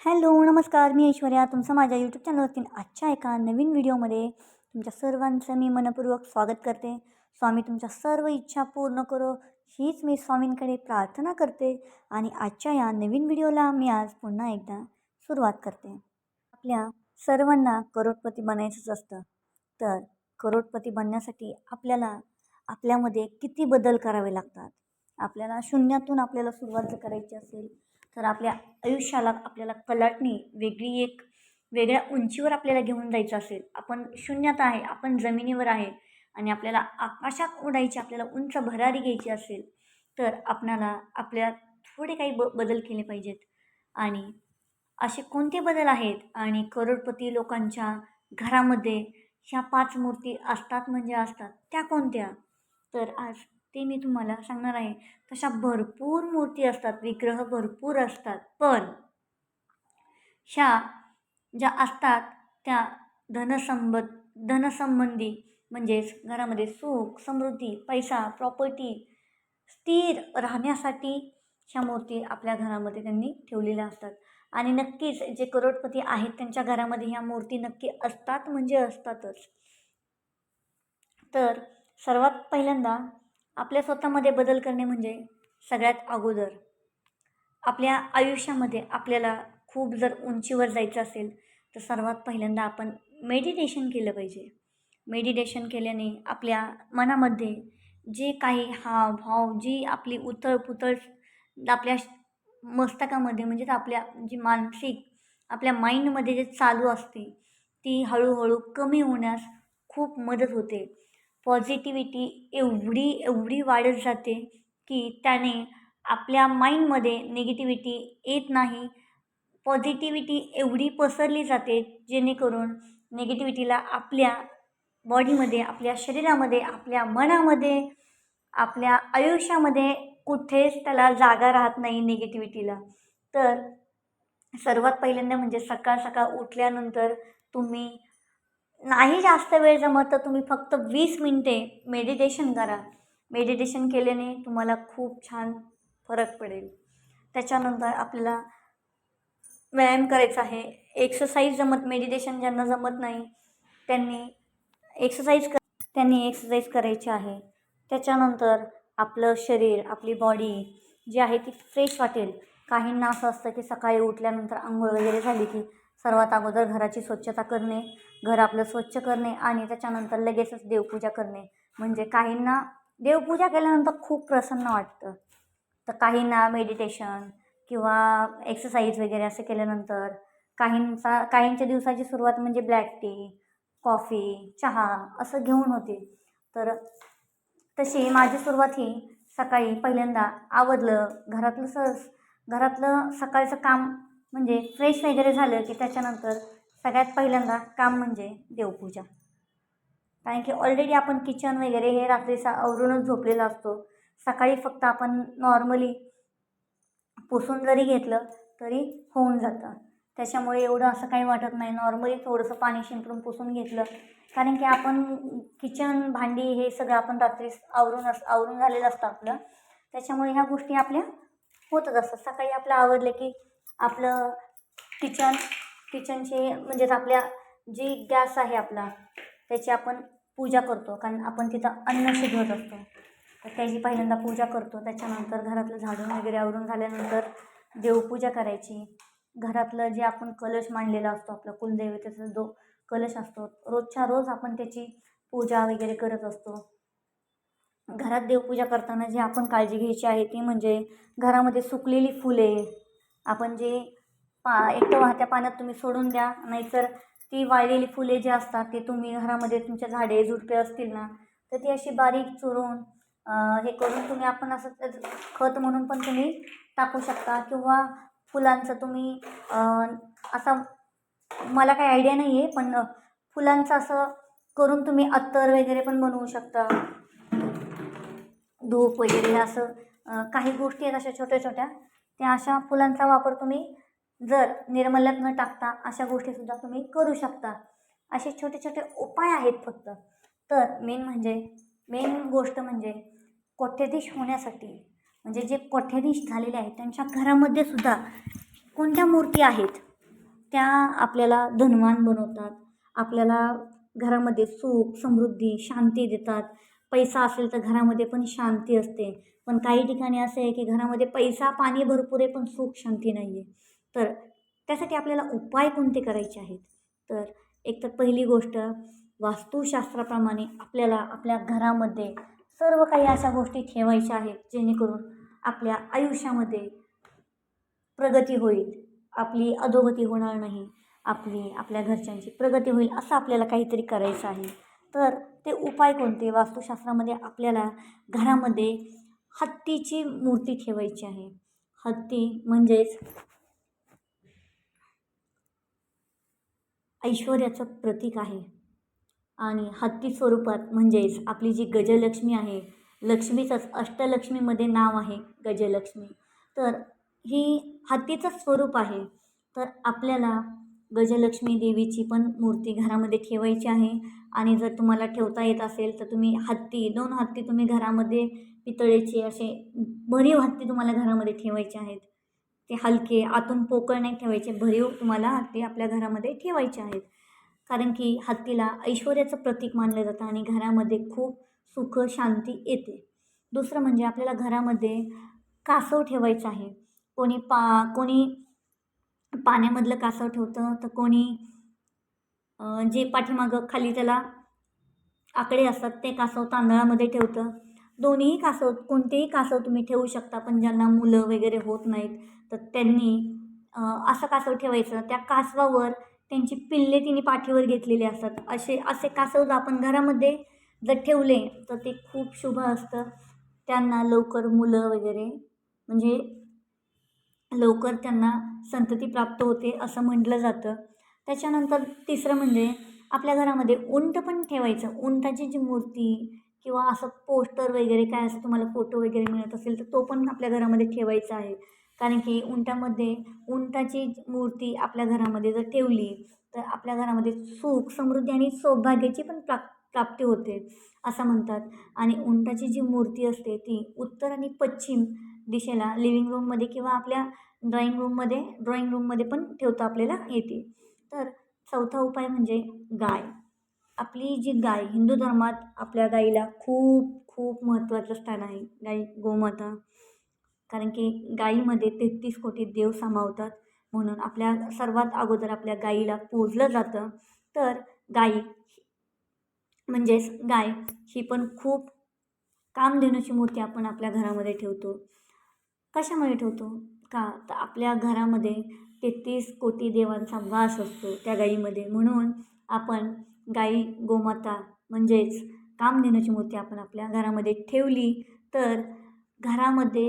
Hello नमस्कार. मी ऐश्वर्या. तुमचं माझ्या यूट्यूब चॅनलवरती आजच्या एका नवीन व्हिडिओमध्ये तुमच्या सर्वांचं मी मनपूर्वक स्वागत करते. स्वामी तुमच्या सर्व इच्छा पूर्ण करो. हीच मी स्वामींकडे प्रार्थना करते आणि आजच्या या नवीन व्हिडिओला मी आज पुन्हा एकदा सुरुवात करते. आपल्या सर्वांना करोडपती बनायचंच असतं. तर करोडपती बनण्यासाठी आपल्याला आपल्यामध्ये किती बदल करावे लागतात? आपल्याला शून्यातून आपल्याला सुरुवात जर करायची असेल तर आपल्या आयुष्याला आपल्याला कलाटणी वेगळी एक वेगळ्या उंचीवर आपल्याला घेऊन जायचं असेल आपण शून्यात आहे आपण जमिनीवर आहे आणि आपल्याला आकाशात उडायची आपल्याला उंच भरारी घ्यायची असेल तर आपणाला आपल्या थोडे काही ब बदल केले पाहिजेत. आणि असे कोणते बदल आहेत? आणि करोडपती लोकांच्या घरामध्ये ह्या पाच मूर्ती असतात म्हणजे असतात त्या कोणत्या? तर आज ते मी तुम्हाला सांगणार आहे. तशा भरपूर मूर्ती असतात विग्रह भरपूर असतात. पण ह्या ज्या असतात त्या धनसंब धनसंबंधी म्हणजेच घरामध्ये सुख समृद्धी पैसा प्रॉपर्टी स्थिर राहण्यासाठी ह्या मूर्ती आपल्या घरामध्ये त्यांनी ठेवलेल्या असतात. आणि नक्कीच जे करोडपती आहेत त्यांच्या घरामध्ये ह्या मूर्ती नक्की असतात म्हणजे असतातच. तर सर्वात पहिल्यांदा आपल्या स्वतःमध्ये बदल करणे म्हणजे सगळ्यात अगोदर. आपल्या आयुष्यामध्ये आपल्याला खूप जर उंचीवर जायचं असेल तर सर्वात पहिल्यांदा आपण मेडिटेशन केलं पाहिजे. मेडिटेशन केल्याने आपल्या मनामध्ये जे काही हावभाव जी आपली उतळ पुतळ आपल्या मस्तकामध्ये म्हणजेच आपल्या जी मानसिक आपल्या माइंडमध्ये जे चालू असते ती हळूहळू कमी होण्यास खूप मदत होते. पॉझिटिव्हिटी एवढी एवढी वाढत जाते की त्याने आपल्या माइंडमध्ये निगेटिव्हिटी येत नाही. पॉझिटिव्हिटी एवढी पसरली जाते जेणेकरून निगेटिव्हिटीला आपल्या बॉडीमध्ये आपल्या शरीरामध्ये आपल्या मनामध्ये आपल्या आयुष्यामध्ये कुठेच त्याला जागा राहत नाही निगेटिव्हिटीला तर सर्वात पहिल्यांदा म्हणजे सकाळ सकाळ उठल्यानंतर तुम्ही नाही जास्त वेळ जमत तर तुम्ही फक्त वीस मिनटे मेडिटेशन करा. मेडिटेशन केल्याने तुम्हाला खूप छान फरक पडेल. त्याच्यानंतर आपल्याला व्यायाम करायचा आहे. एक्सरसाइज जमत मेडिटेशन ज्यांना जमत नाही त्यांनी एक्सरसाइज कर त्यांनी एक्सरसाइज करायची आहे. त्याच्यानंतर आपलं शरीर आपली बॉडी जी आहे ती फ्रेश वाटेल. काहींना असं असतं की सकाळी उठल्यानंतर आंघोळ वगैरे झाली की सर्वात अगोदर घराची स्वच्छता करणे घर आपलं स्वच्छ करणे आणि त्याच्यानंतर लगेचच देवपूजा करणे. म्हणजे काहींना देवपूजा केल्यानंतर खूप प्रसन्न वाटतं. तर काहींना मेडिटेशन किंवा एक्सरसाइज वगैरे असं केल्यानंतर काहींचा काहींच्या दिवसाची सुरुवात म्हणजे ब्लॅक टी कॉफी चहा असं घेऊन होते. तर तशी माझी सुरुवात ही सकाळी पहिल्यांदा आवडलं घरातलं सहज घरातलं सकाळचं काम म्हणजे फ्रेश वगैरे झालं की त्याच्यानंतर सगळ्यात पहिल्यांदा काम म्हणजे देवपूजा. कारण की ऑलरेडी आपण किचन वगैरे हे रात्रीचा आवरूनच झोपलेला असतो. सकाळी फक्त आपण नॉर्मली पुसून जरी घेतलं तरी होऊन जातं. त्याच्यामुळे एवढं असं काही वाटत नाही. नॉर्मली थोडंसं पाणी शिंपडून पुसून घेतलं. कारण की आपण किचन भांडी हे सगळं आपण रात्री आवरून अस आवरून झालेलं असतं आपलं. त्याच्यामुळे ह्या गोष्टी आपल्या होतच असतात. सकाळी आपलं आवडलं की आपलं किचन किचनचे म्हणजेच आपल्या जी गॅस आहे आपला त्याची आपण पूजा करतो. कारण आपण तिथं अन्न शिजवत असतो. तर त्याची पहिल्यांदा पूजा करतो. त्याच्यानंतर घरातलं झाडून वगैरे आवरून झाल्यानंतर देवपूजा करायची. घरातलं जे आपण कलश मांडलेला असतो आपलं कुलदेवतेचा जो कलश असतो रोजच्या रोज आपण त्याची पूजा वगैरे करत असतो. घरात देवपूजा करताना जी आपण काळजी घ्यायची आहे ती म्हणजे घरामध्ये सुकलेली फुले. आपण जे पा एक तर वाहत्या पाण्यात तुम्ही सोडून द्या नाहीतर ती वाळलेली फुले जी असतात ते तुम्ही घरामध्ये तुमच्या झाडे झुडपे असतील ना तर ती अशी बारीक चुरून हे करून तुम्ही आपण असं खत म्हणून पण तुम्ही टाकू शकता किंवा फुलांचं तुम्ही असा मला काही आयडिया नाही आहे पण फुलांचं असं करून तुम्ही अत्तर वगैरे पण बनवू शकता. धूप वगैरे असं काही गोष्टी आहेत अशा छोट्या छोट्या त्या अशा फुलांचा वापर तुम्ही जर निर्मल्यात न टाकता अशा गोष्टीसुद्धा तुम्ही करू शकता. असे छोटे छोटे उपाय आहेत फक्त. तर मेन म्हणजे मेन गोष्ट म्हणजे कोठ्याधीश होण्यासाठी म्हणजे जे कोठ्याधीश झालेले आहेत त्यांच्या घरामध्ये सुद्धा कोणत्या मूर्ती आहेत त्या आपल्याला धनवान बनवतात. आपल्याला घरामध्ये सुख समृद्धी शांती देतात. पैसा असेल तर घरामध्ये पण शांती असते. पण काही ठिकाणी असं आहे की घरामध्ये पैसा पाणी भरपूर आहे पण सुख शांती नाही आहे तर त्यासाठी आपल्याला उपाय कोणते करायचे आहेत? तर एक तर पहिली गोष्ट वास्तुशास्त्राप्रमाणे आपल्याला आपल्या घरामध्ये सर्व काही अशा गोष्टी ठेवायच्या आहेत जेणेकरून आपल्या आयुष्यामध्ये प्रगती होईल. आपली अधोगती होणार नाही. आपली आपल्या घरच्यांची प्रगती होईल असं आपल्याला काहीतरी करायचं आहे. तर ते उपाय कोणते? वास्तुशास्त्रामध्ये आपल्याला घरामध्ये हत्तीची मूर्ती ठेवायची आहे. हत्ती म्हणजेच ऐश्वर्याचं प्रतीक आहे. आणि हत्ती स्वरूपात म्हणजेच आपली जी गजलक्ष्मी आहे लक्ष्मीचंच अष्टलक्ष्मीमध्ये नाव आहे गजलक्ष्मी. तर ही हत्तीचं स्वरूप आहे. तर आपल्याला गजलक्ष्मी देवीची पण मूर्ती घरामध्ये ठेवायची आहे. आणि जर तुम्हाला ठेवता येत असेल तर तुम्ही हत्ती दोन हत्ती तुम्ही घरामध्ये पितळेचे असे भरीव हत्ती तुम्हाला घरामध्ये ठेवायचे आहेत. ते हलके आतून पोकळ नाही ठेवायचे भरीव तुम्हाला हत्ती आपल्या घरामध्ये ठेवायचे आहेत. कारण की हत्तीला ऐश्वर्याचं प्रतीक मानलं जातं आणि घरामध्ये खूप सुख शांती येते. दुसरं म्हणजे आपल्याला घरामध्ये कासव ठेवायचं आहे. कोणी पा कोणी पाण्यामधलं कासव ठेवतं तर कोणी जे पाठीमागं खाली त्याला आकडे असतात ते कासव तांदळामध्ये ठेवतं. दोन्हीही कासव कोणतेही कासव तुम्ही ठेवू शकता पण ज्यांना मुलं वगैरे होत नाहीत तर त्यांनी असं कासव ठेवायचं. त्या कासवावर त्यांची पिल्ले तिने पाठीवर घेतलेली असतात. असे असे कासव जर आपण घरामध्ये जर ठेवले तर ते खूप शुभ असतं. त्यांना लवकर मुलं वगैरे म्हणजे लवकर त्यांना संतती प्राप्त होते असं म्हटलं जातं. त्याच्यानंतर तिसरं म्हणजे आपल्या घरामध्ये उंट पण ठेवायचं. उंटाची जी मूर्ती किंवा असं पोस्टर वगैरे काय असं तुम्हाला फोटो वगैरे मिळत असेल तर तो पण आपल्या घरामध्ये ठेवायचा आहे. कारण की उंटामध्ये उंटाची मूर्ती आपल्या घरामध्ये जर ठेवली तर आपल्या घरामध्ये सुख समृद्धी आणि सौभाग्याची पण प्राप प्राप्ती होते असं म्हणतात. आणि उंटाची जी मूर्ती असते ती उत्तर आणि पश्चिम दिशेला लिव्हिंग रूममध्ये किंवा आपल्या ड्रॉइंग रूममध्ये ड्रॉइंग रूममध्ये पण ठेवता आपल्याला येते. तर चौथा उपाय म्हणजे गाय. आपली जी गाय हिंदू धर्मात आपल्या गाईला खूप खूप महत्त्वाचं स्थान आहे. गाई गोमाता. कारण की गाईमध्ये तेहतीस कोटी देव सामावतात. म्हणून आपल्या सर्वात अगोदर आपल्या गाईला पूजलं जातं. तर गाई म्हणजेच गाय ही पण खूप कामधेनूची मूर्ती आपण आपल्या घरामध्ये ठेवतो. कशामुळे ठेवतो? का? तर आपल्या घरामध्ये तेहतीस कोटी देवांचा वास असतो त्या गाईमध्ये. म्हणून आपण गाई गोमाता म्हणजेच कामधेनूची मूर्ती आपण आपल्या घरामध्ये ठेवली तर घरामध्ये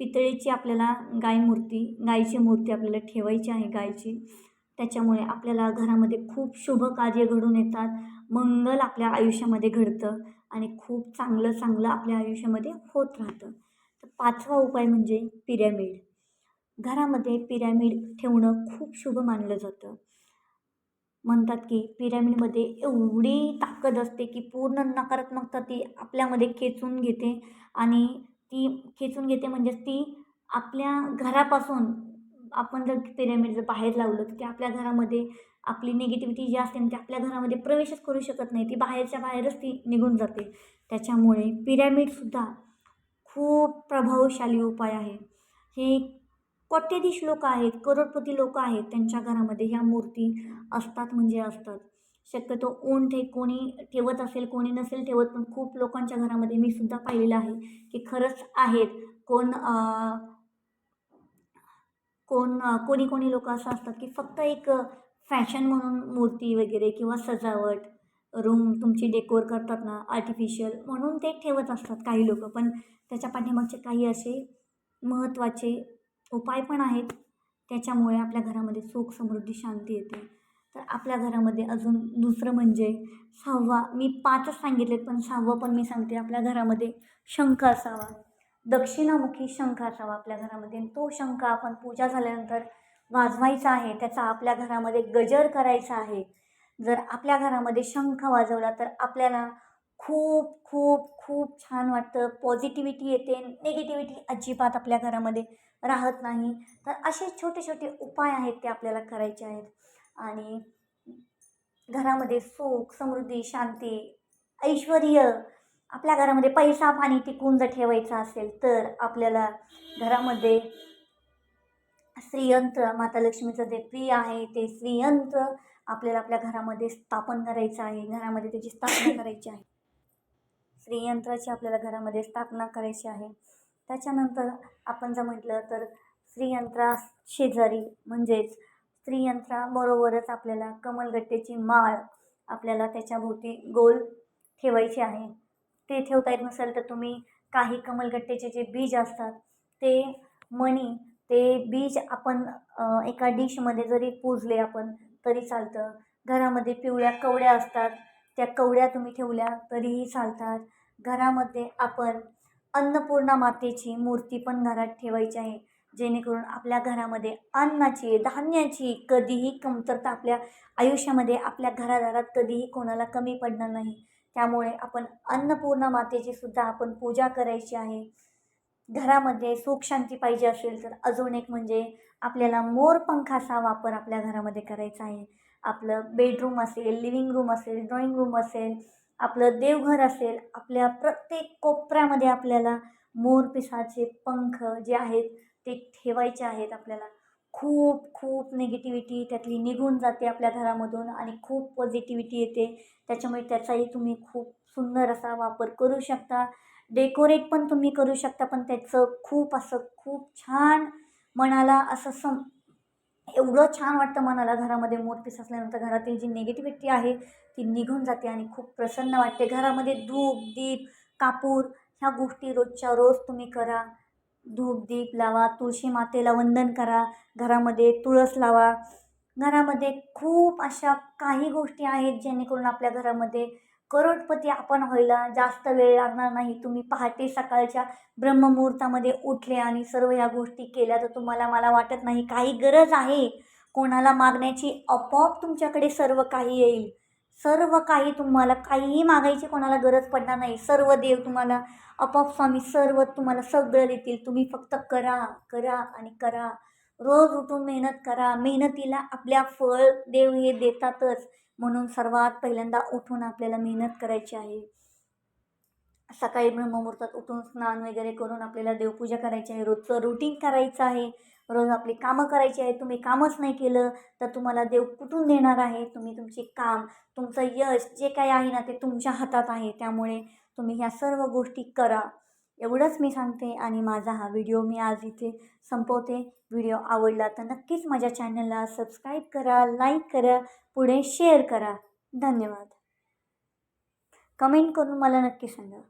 पितळेची आपल्याला गाय मूर्ती गायची मूर्ती आपल्याला ठेवायची आहे गायची त्याच्यामुळे आपल्याला घरामध्ये खूप शुभ कार्य घडून येतात. मंगल आपल्या आयुष्यामध्ये घडतं आणि खूप चांगलं चांगलं आपल्या आयुष्यामध्ये होत राहतं. तर पाचवा उपाय म्हणजे पिरॅमिड. घरामध्ये पिरॅमिड ठेवणं खूप शुभ मानलं जातं. म्हणतात की पिरॅमिडमध्ये एवढी ताकद असते की पूर्ण नकारात्मकता ती आपल्यामध्ये खेचून घेते. आणि ती खेचून घेते म्हणजेच ती आपल्या घरापासून आपण जर पिरॅमिड जर बाहेर लावलं तर ते आपल्या घरामध्ये आपली निगेटिव्हिटी जी असते ती आपल्या घरामध्ये प्रवेशच करू शकत नाही. ती बाहेरच्या बाहेरच ती निघून जाते. त्याच्यामुळे पिरॅमिडसुद्धा खूप प्रभावशाली उपाय आहे. हे कोट्यधीश लोक आहेत करोडपती लोक आहेत त्यांच्या घरामध्ये. ह्या मूर्ती असतात म्हणजे असतात. शक्यतो ऊंट हे कोणी ठेवत असेल कोणी नसेल ठेवत पण खूप लोकांच्या घरामध्ये मी सुद्धा पाहिलेलं आहे की खरंच आहेत. कोण कोण कोणी कोणी लोक असं असतात की फक्त एक फॅशन म्हणून मूर्ती वगैरे किंवा सजावट रूम तुमची डेकोर करतात ना आर्टिफिशियल म्हणून ते ठेवत असतात काही लोक. पण त्याच्या पाठीमागचे काही असे महत्त्वाचे उपाय पण आहेत. त्याच्यामुळे आपल्या घरामध्ये सुख समृद्धी शांती येते. तर आपल्या घरामध्ये अजून दुसरं म्हणजे सहावा मी पाचच सांगितलेत पण सहावं पण मी सांगते. आपल्या घरामध्ये शंख असावा. दक्षिणामुखी शंख असावा आपल्या घरामध्ये. आणि तो शंख आपण पूजा झाल्यानंतर वाजवायचा आहे. त्याचा आपल्या घरामध्ये गजर करायचा आहे. जर आपल्या घरामध्ये शंख वाजवला तर आपल्याला खूप खूप खूप छान वाटतं. पॉझिटिव्हिटी येते. निगेटिव्हिटी अजिबात आपल्या घरामध्ये राहत नाही. तर असे छोटे छोटे उपाय आहेत ते आपल्याला करायचे आहेत. आणि घरामध्ये सुख समृद्धी शांती ऐश्वर आपल्या घरामध्ये पैसा पाणी टिकून जर ठेवायचा असेल तर आपल्याला घरामध्ये श्रीयंत्र माता लक्ष्मीचं जे प्रिय आहे ते श्रीयंत्र आपल्याला आपल्या घरामध्ये स्थापन करायचं आहे. घरामध्ये त्याची स्थापना करायची आहे. श्रीयंत्राची आपल्याला घरामध्ये स्थापना करायची आहे. त्याच्यानंतर आपण जर म्हटलं तर स्त्रियंत्रा शेजारी म्हणजेच स्त्रीयंत्राबरोबरच आपल्याला कमलगट्टेची माळ आपल्याला त्याच्याभोवती गोल ठेवायची आहे. ते ठेवता येत नसेल तर तुम्ही काही कमलगट्टेचे जे बीज असतात ते मणी ते बीज आपण एका डिशमध्ये जरी पूजले आपण तरी चालतं. घरामध्ये पिवळ्या कवड्या असतात त्या कवड्या तुम्ही ठेवल्या तरीही चालतात. घरामध्ये आपण अन्नपूर्णा मातेची मूर्ती पण घरात ठेवायची आहे. जेणेकरून आपल्या घरामध्ये अन्नाची धान्याची कधीही कमतरता आपल्या आयुष्यामध्ये आपल्या घरादारात कधीही कोणाला कमी पडणार नाही. त्यामुळे आपण अन्नपूर्णा मातेची सुद्धा आपण पूजा करायची आहे. घरामध्ये सुख शांती पाहिजे असेल तर अजून एक म्हणजे आपल्याला मोरपंखाचा वापर आपल्या घरामध्ये करायचा आहे. आपलं बेडरूम असेल लिव्हिंग रूम असेल ड्रॉइंग रूम असेल आपलं देवघर असेल आपल्या प्रत्येक कोपऱ्यामध्ये आपल्याला मोरपिसाचे पंख जे आहेत ते ठेवायचे आहेत आपल्याला. खूप खूप निगेटिव्हिटी त्यातली निघून जाते आपल्या घरामधून आणि खूप पॉझिटिव्हिटी येते. त्याच्यामुळे त्याचाही तुम्ही खूप सुंदर असा वापर करू शकता. डेकोरेट पण तुम्ही करू शकता पण त्याचं खूप असं खूप छान मनाला असं सम एवढं छान वाटतं मनाला घरामध्ये मोरपीस असल्यानंतर घरातील जी निगेटिव्हिटी आहे ती निघून जाते आणि खूप प्रसन्न वाटते. घरामध्ये धूप दीप कापूर ह्या गोष्टी रोजच्या रोज तुम्ही करा. धूप दीप लावा तुळशी मातेला वंदन करा. घरामध्ये तुळस लावा. घरामध्ये खूप अशा काही गोष्टी आहेत जेणेकरून आपल्या घरामध्ये करोडपती आपण व्हायला जास्त वेळ लागणार नाही. तुम्ही पहाटे सकाळच्या ब्रह्ममुहूर्तामध्ये उठले आणि सर्व ह्या गोष्टी केल्या तर तुम्हाला मला वाटत नाही काही गरज आहे? कोणाला मागण्याची आपोआप तुमच्याकडे सर्व काही येईल. सर्व काही तुम्हाला काहीही मागायची कोणाला गरज पडणार नाही. सर्व देव तुम्हाला आपोआप स्वामी सर्व तुम्हाला सगळं देतील. तुम्ही फक्त करा करा आणि करा. रोज उठून मेहनत करा. मेहनतीला आपल्या फळ देव हे देतातच. म्हणून सर्वात पहिल्यांदा उठून आपल्याला मेहनत करायची आहे. सकाळी ब्रह्ममुहूर्तात उठून स्नान वगैरे करून आपल्याला देवपूजा करायची आहे. रोजचं रुटीन करायचं आहे. रोज आपली कामं करायची आहे तुम्ही कामच नाही केलं तर तुम्हाला देव कुठून देणार आहे? तुम्ही तुमचे काम तुमचं यश जे काही आहे ना ते तुमच्या हातात आहे. त्यामुळे तुम्ही ह्या सर्व गोष्टी करा. एवढंच मी सांगते आणि माझा हा व्हिडिओ मी आज इथे संपवते. व्हिडिओ आवडला तर नक्कीच माझ्या चॅनलला सबस्क्राईब करा लाईक करा पुढे शेअर करा. धन्यवाद. कमेंट करून मला नक्की सांगा.